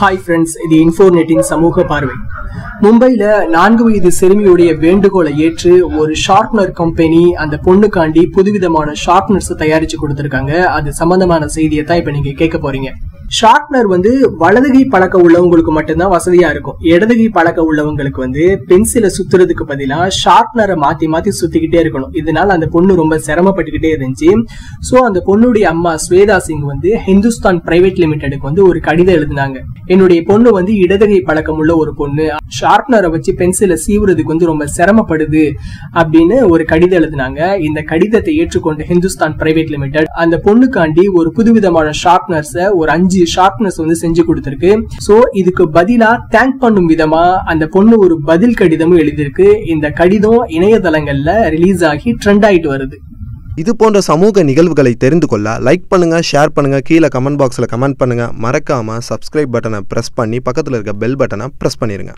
Hi friends இது இன்ஃபோர்நெட்டின் சமூக பார்வை. மும்பைல நான்கு வயது சிறுமியுடைய வேண்டுகோளை ஏற்று ஒரு ஷார்ப்னர் கம்பெனி அந்த பொண்ணுக்காண்டி புதுவிதமான ஷார்ப்னர்ஸ் தயாரிச்சு கொடுத்துருக்காங்க. அது சம்பந்தமான செய்தியை தான் இப்ப நீங்க கேட்க போறீங்க. ஷார்ப்னர் வந்து வலதுகை பழக்கம் உள்ளவங்களுக்கு மட்டும்தான் வசதியா இருக்கும். இடதுகை பழக்கம் உள்ளவங்களுக்கு வந்து பென்சிலை சுத்துறதுக்கு பதிலா ஷார்ப்னரை மாத்தி மாத்தி சுத்திக்கிட்டே இருக்கணும். இதனால அந்த பொண்ணு ரொம்ப சிரமப்பட்டுக்கிட்டே இருந்துச்சு. சோ அந்த பொண்ணுடைய அம்மா ஸ்வேதா சிங் வந்து ஹிந்துஸ்தான் பிரைவேட் லிமிடெடுக்கு வந்து ஒரு கடிதம் எழுதினாங்க. என்னுடைய பொண்ணு வந்து இடதுகை பழக்கம் உள்ள ஒரு பொண்ணு. ஷார்ப்னரை வச்சு பென்சிலை சீவுறதுக்கு வந்து ரொம்ப சிரமப்படுது அப்படின்னு ஒரு கடிதம் எழுதினாங்க. இந்த கடிதத்தை ஏற்றுக்கொண்ட ஹிந்துஸ்தான் பிரைவேட் லிமிடெட் அந்த பொண்ணுக்காண்டி ஒரு புதுவிதமான ஷார்ப்னர்ஸ ஒரு அஞ்சு ஷார்ப்னர்ஸ் வந்து செஞ்சு கொடுத்திருக்கு. சோ இதுக்கு பதிலா தேங்க் பண்ணும் விதமா அந்த பொண்ணு ஒரு பதில் கடிதமும் எழுதியிருக்கு. இந்த கடிதம் இணையதளங்கள்ல ரிலீஸ் ஆகி ட்ரெண்ட் ஆயிட்டு வருது. இது போன்ற சமூக நிகழ்வுகளை தெரிந்து கொள்ள லைக் பண்ணுங்க ஷேர் பண்ணுங்க கீழே கமெண்ட் பாக்ஸில் கமெண்ட் பண்ணுங்க. மறக்காம சப்ஸ்கிரைப் பட்டனை ப்ரெஸ் பண்ணி பக்கத்தில் இருக்க பெல் பட்டனை ப்ரெஸ் பண்ணிருங்க.